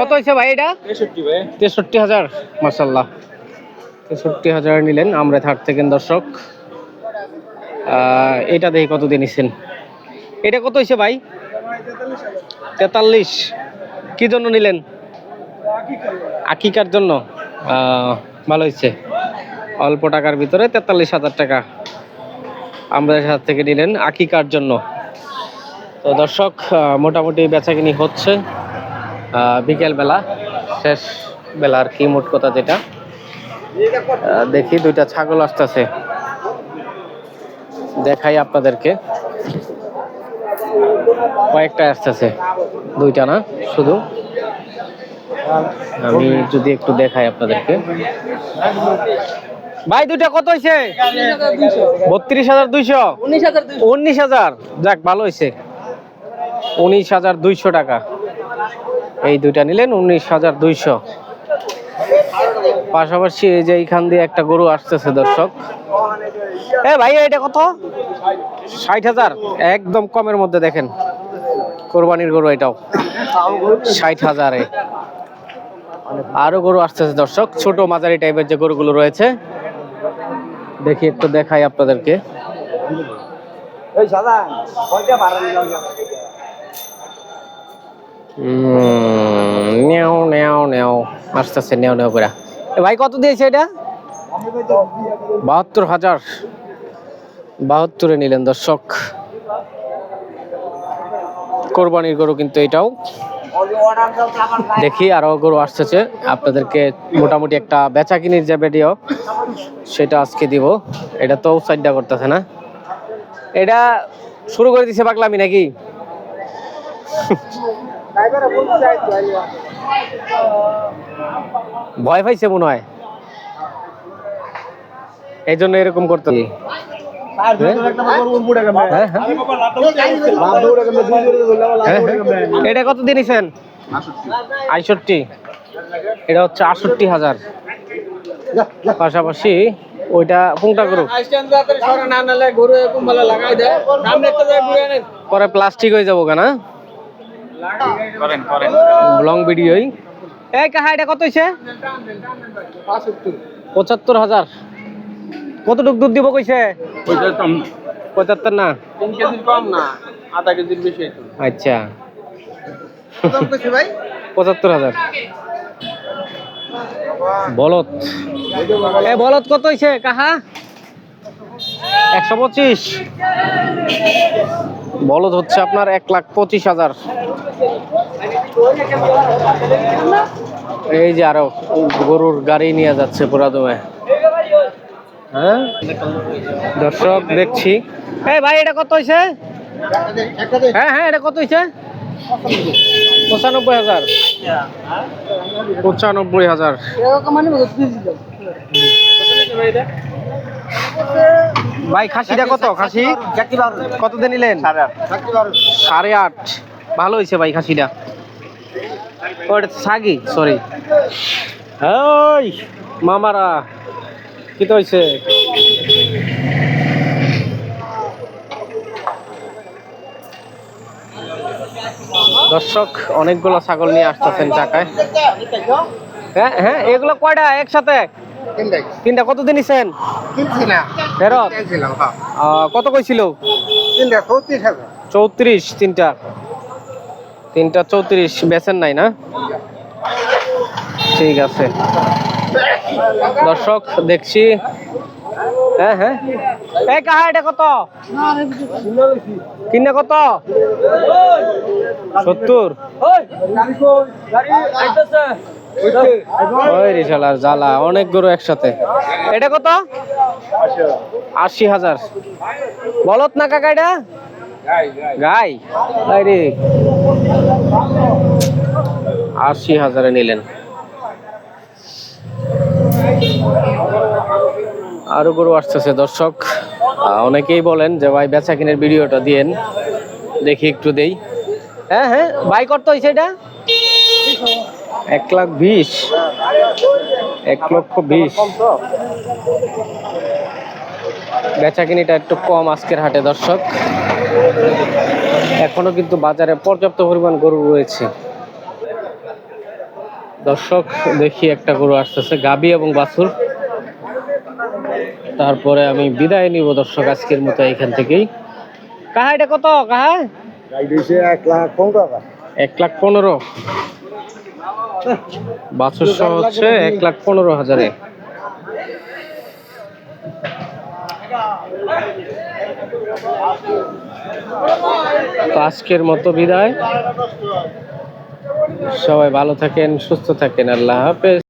কত হয়েছে ভাই এটা? তেষট্টি হাজার মার্শাল্লাহ তেষট্টি হাজার নিলেন আমরা থার্ড থেকে দর্শক। এটা দেখি কত দিয়ে নিছেন। এটা কত হয়েছে ভাই? তেতাল্লিশ। কি জন্য নিলেন? আকিকার জন্য। ভালো হয়েছে। অল্প টাকার ভিতরে তেতাল্লিশ হাজার টাকা আমাদের হাত থেকে নিলেন আকিকার জন্য। তো দর্শক মোটামুটি বেচাকিনি হচ্ছে। বিকেলবেলা শেষ বেলার কি মোট কথা যেটা। দেখি দুইটা ছাগল আসতেছে। দেখাই আপনাদেরকে। কয়েকটা আসতেছে। দুইটা না শুধু। আমি যদি একটু দেখাই আপনাদেরকে। ভাই দুইটা কত হয়েছে বত্রিশ হাজার দুইশো? উনিশ হাজার যাক ভালো হয়েছে উনিশ হাজার দুইশো টাকা। এই দুইটা নিলেন উনিশ হাজার দুইশো। পাশাপাশি এই যে এইখান দিয়ে একটা গরু আসতেছে দর্শক। এ ভাই এটা কত? ষাট হাজার। একদম কমের মধ্যে দেখেন। কোরবানির গরু এটাও। ষাট হাজারে। আরও গরু আসতেছে দর্শক। ছোট মাঝারি টাইপের যে গরুগুলো রয়েছে। দেখি একটু দেখাই আপনাদেরকে। উম, নেও নেও নেও। আসতেছে, নেও নেও করে। ভাই, কত দিয়েছে এটা? বাহাত্তর হাজার। বাহাত্তরে নিলেন দর্শক। কোরবানির গরু কিন্তু এটাও। দেখি আরও গরু আসতেছে। আপনাদেরকে মোটামুটি একটা বেচা কিনির যে ভিডিও সেটা আজকে দিব। এটা তো সাইডটা করতেছে না। এটা শুরু করে দিছে পাগলামি নাকি? ভয় পাইছে মনে হয়। এই জন্য এরকম করতে হ্যাঁ? হ্যাঁ হ্যাঁ। এটা কত দিয়ে নিছেন? আটষট্টি। এটা হচ্ছে আটষট্টি হাজার। পাশাপাশি ওইটা কোনটা করুক পরে প্লাস্টিক হয়ে যাব কেনা করেন করেন। লং ভিডিওই এই কাহা এটা কত হয়েছে পঁচাত্তর হাজার। কতটুক দুধ দিব কইছে? পঁচাত্তর না? তিন কেজির কম না আধা কেজির বেশি আচ্ছা। পঁচাত্তর হাজার। বলত এ বলত কত হয়েছে কাহা? একশো পঁচিশ। বলদ হচ্ছে আপনার এক লাখ পঁচিশ হাজার। এই যে আরও গরুর গাড়ি নিয়ে যাচ্ছে পুরা দমে হ্যাঁ? দর্শক, দেখছি। এই ভাই, এটা কত হয়েছে হ্যাঁ হ্যাঁ এটা কত হয়েছে পঁচানব্বই হাজার। পঁচানব্বই হাজার। ভাই খাসিটা কত? খাসি? কত দিয়ে নিলেন? সাড়ে আট। ভালো হয়েছে ভাই খাসিটা। ওটা সাগি সরি ওই মামারা কি তো হয়েছে? দর্শক অনেকগুলো ছাগল নিয়ে আসতেছেন চাকায়। হ্যাঁ হ্যাঁ এগুলো কয়টা? একসাথে? তিনটা কত দিন নিছেন ফেরত? আহ, কত কইছিল? চৌত্রিশ তিনটা। তিনটা চৌত্রিশ বেচেন নাই না? ঠিক আছে। দর্শক দেখছি। হ্যাঁ হ্যাঁ। এই কাহা এটা কত? কিনে কত? সত্তর। ওই শালার জ্বালা অনেক গরু একসাথে। এটা কত? আশি হাজার। বলত না কাকা এটা? গাই। রে। আশি হাজারে নিলেন। আরও গরু আসতেছে দর্শক। অনেকেই বলেন যে ভাই বেচা কিনের ভিডিওটা দিয়েন। দেখি একটু দেই। হ্যাঁ হ্যাঁ ভাই কত হয়েছে এটা? এক লাখ বিশ। এক লক্ষ বিশ। বেচা কিনিটা একটু কম আজকের হাটে দর্শক। এখনও কিন্তু বাজারে পর্যাপ্ত পরিমাণ গরু রয়েছে। দর্শক দেখি একটা গরু আসতেছে গাবি এবং বাছুর। তারপরে আমি বিদায় নিব দর্শক আজকের মতো এখান থেকেই। কাহা এটা কত? কাহা? এক লাখ পনেরো এক লাখ পনেরো। বাছুর সহ হচ্ছে এক লাখ পনেরো হাজারে। আজকের মতো বিদায়। সবাই ভালো থাকেন, সুস্থ থাকেন, আল্লাহ হাফেজ।